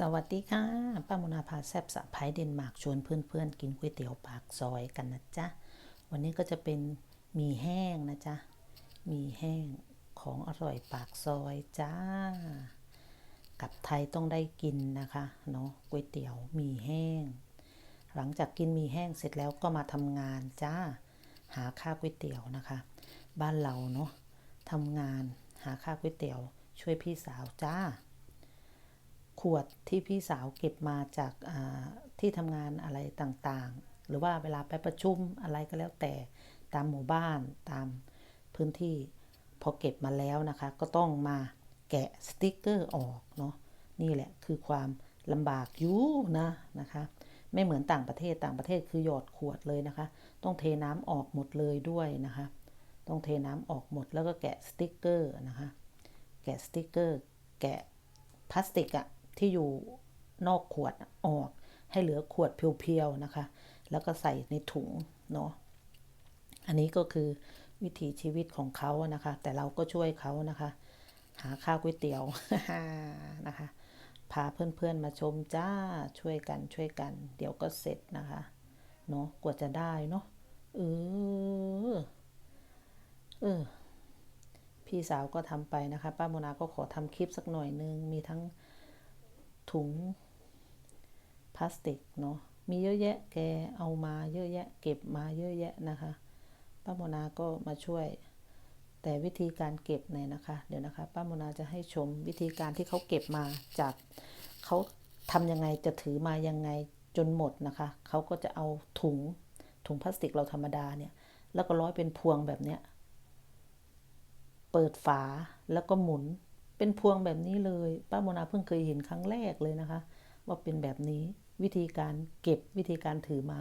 สวัสดีค่ะป้ามุนาพาแซบสะพายเดนมาร์กชวนเพื่อนๆ กินก๋วยเตี๋ยวปากซอยกันนะจ๊ะ วันนี้ก็จะเป็นมีแห้งนะจ๊ะ มีแห้งของอร่อยปากซอยจ้า กับไทยต้องได้กินนะคะเนาะก๋วยเตี๋ยวมีแห้ง หลังจากกินมีแห้งเสร็จแล้วก็มาทำงานจ้า หาค่าก๋วยเตี๋ยวนะคะ บ้านเราเนาะทำงานหาค่าก๋วยเตี๋ยวช่วยพี่สาวจ้า วดที่พี่สาวเก็บมาจากที่ทำงานอะไรต่างๆ หรือว่าเวลาไปประชุมอะไรก็แล้วแต่ตามหมู่บ้านตามพื้นที่พอเก็บมาแล้วนะคะ ก็ต้องมาแกะสติกเกอร์ออกเนาะนี่แหละคือความลำบากอยู่นะนะคะ ไม่เหมือนต่างประเทศต่างประเทศคือหยอดขวดเลยนะคะ ต้องเทน้ำออกหมดเลยด้วยนะคะ ต้องเทน้ำออกหมดแล้วก็แกะสติกเกอร์นะคะ แกะสติกเกอร์ แกะพลาสติกอะ ที่อยู่นอกขวดออก ให้เหลือขวดเพียวๆนะคะ แล้วก็ใส่ในถุงเนาะอันนี้ก็คือวิถีชีวิตของเขานะคะ แต่เราก็ช่วยเขานะคะ หาข้าวก๋วยเตี๋ยวนะคะ พาเพื่อนๆมาชมจ้าช่วยกันช่วยกัน เดี๋ยวก็เสร็จนะคะเนาะกว่าจะได้เนาะเออเออพี่สาวก็ทำไปนะคะ ป้าโมนาก็ขอทำคลิปสักหน่อยนึงมีทั้ง ถุงพลาสติกเนาะมีเยอะแยะแกเอามาเยอะแยะ เก็บมาเยอะแยะนะคะป้าโมนาก็มาช่วย แต่วิธีการเก็บเนี่ยนะคะ เดี๋ยวนะคะ ป้าโมนาจะให้ชมวิธีการที่เขาเก็บมาจากเขาทำยังไงจะถือมายังไงจนหมดนะคะเขาก็จะเอาถุงถุงพลาสติกเราธรรมดาเนี่ย แล้วก็ร้อยเป็นพวงแบบเนี้ยเปิดฝาแล้วก็หมุน เป็นพวงแบบนี้เลย ป้าโมนาเพิ่งเคยเห็นครั้งแรกเลยนะคะ ว่าเป็นแบบนี้วิธีการเก็บวิธีการถือมา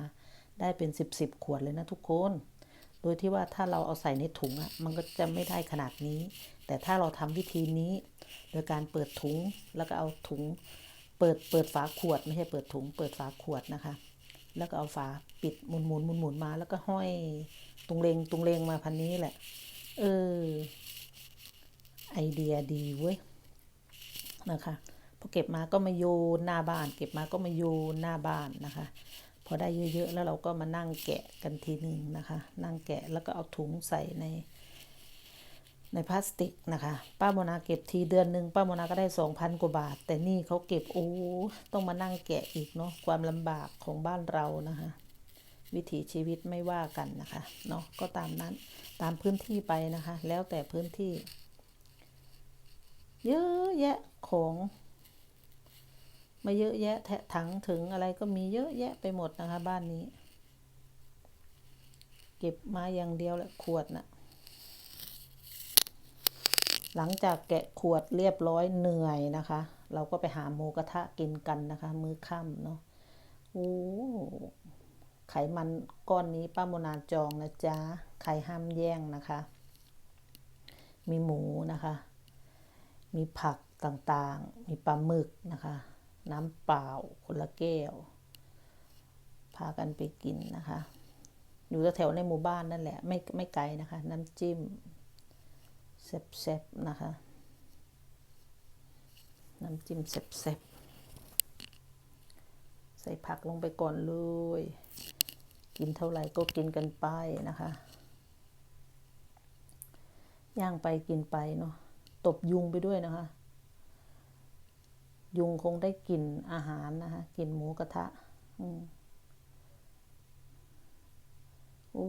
ได้เป็นสิบสิบขวดเลยนะทุกคน โดยที่ว่าถ้าเราเอาใส่ในถุงอะ่ะมันก็จะไม่ได้ขนาดนี้ แต่ถ้าเราทำวิธีนี้ โดยการเปิดถุงแล้วก็เอาถุง เปิดเปิดฝาขวดไม่ใช่เปิดถุง เปิดฝาขวดนะคะ แล้วก็เอาฝาปิดหมุนหมุนหมุนหมุนมา แล้วก็ห้อยตรงเลงตรงเลงมาพันนี้แหละ เออ ไอเดียดีเว้ยนะคะพอเก็บมาก็มาโยนหน้าบ้าน เก็บมาก็มาโยนหน้าบ้านนะคะ พอได้เยอะๆแล้วเราก็มานั่งแกะกันทีหนึ่งนะคะ นั่งแกะแล้วก็เอาถุงใส่ใน ในพลาสติกนะคะ ป้าโมนาเก็บทีเดือนหนึ่งป้าโมนาก็ได้สองพันกว่าบาท แต่นี่เขาเก็บโอ้ต้องมานั่งแกะอีกเนาะความลำบากของบ้านเรานะคะวิถีชีวิตไม่ว่ากันนะคะเนาะก็ตามนั้นตามพื้นที่ไปนะคะ แล้วแต่พื้นที่ เยอะแยะของมาเยอะแยะแทะถังถึงอะไรก็มีเยอะแยะไปหมดนะคะ บ้านนี้ เก็บมาอย่างเดียวแหละขวดนะ่ะ หลังจากแกะขวดเรียบร้อยเหนื่อยนะคะ เราก็ไปหาหมูกระทะกินกันนะคะ มื้อค่ำเนาะโอ้ไขมันก้อนนี้ป้าโมนาจองนะจ๊ะไข่ห้ามแย่งนะคะ มีหมูนะคะ มีผักต่างๆ มีปลาหมึกนะคะ น้ำเปล่าคนละแก้ว พากันไปกินนะคะ อยู่แถวในหมู่บ้านนั่นแหละ ไม่ไม่ไกลนะคะ น้ำจิ้มแซ่บๆนะคะ น้ำจิ้มแซ่บๆใส่ผักลงไปก่อนเลย กินเท่าไหร่ก็กินกันไปนะคะ ย่างไปกินไปเนาะ ตบยุงไปด้วยนะคะ ยุงคงได้กลิ่นอาหารนะคะกลิ่นหมูกระทะโอ้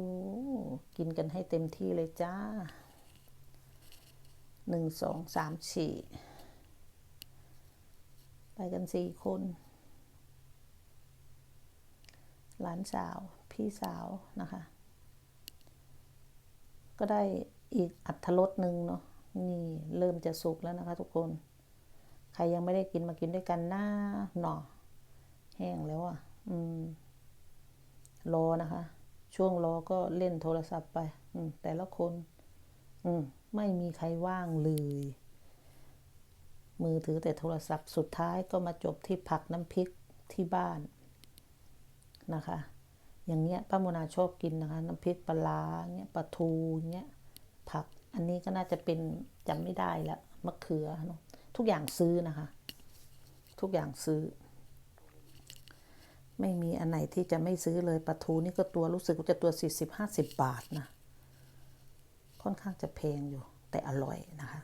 กินกันให้เต็มที่เลยจ้าหนึ่งสองสามสี่ไปกันสี่คน หลานสาว พี่สาวนะคะ ก็ได้อีกอัตรสหนึ่งเนาะ นี่เริ่มจะสุกแล้วนะคะ ทุกคน ใครยังไม่ได้กินมากินด้วยกันหน้าหน่อ แห้งแล้วอะ อืม รอนะคะ ช่วงรอก็เล่นโทรศัพท์ไป อืม แต่ละคน อืม ไม่มีใครว่างเลย มือถือแต่โทรศัพท์สุดท้ายก็มาจบที่ผักน้ำพริกที่บ้านนะคะ อย่างเงี้ยป้าโมนาชอบกินนะคะ น้ำพริกปลาเงี้ยปลาทูเงี้ยผัก อันนี้ก็น่าจะเป็นจำไม่ได้ละมะเขือเนาะทุกอย่างซื้อนะคะ ทุกอย่างซื้อ ไม่มีอันไหนที่จะไม่ซื้อเลยปลาทูนี่ก็ตัวรู้สึกว่าจะตัว40-50บาทนะ ค่อนข้างจะแพงอยู่แต่อร่อยนะคะ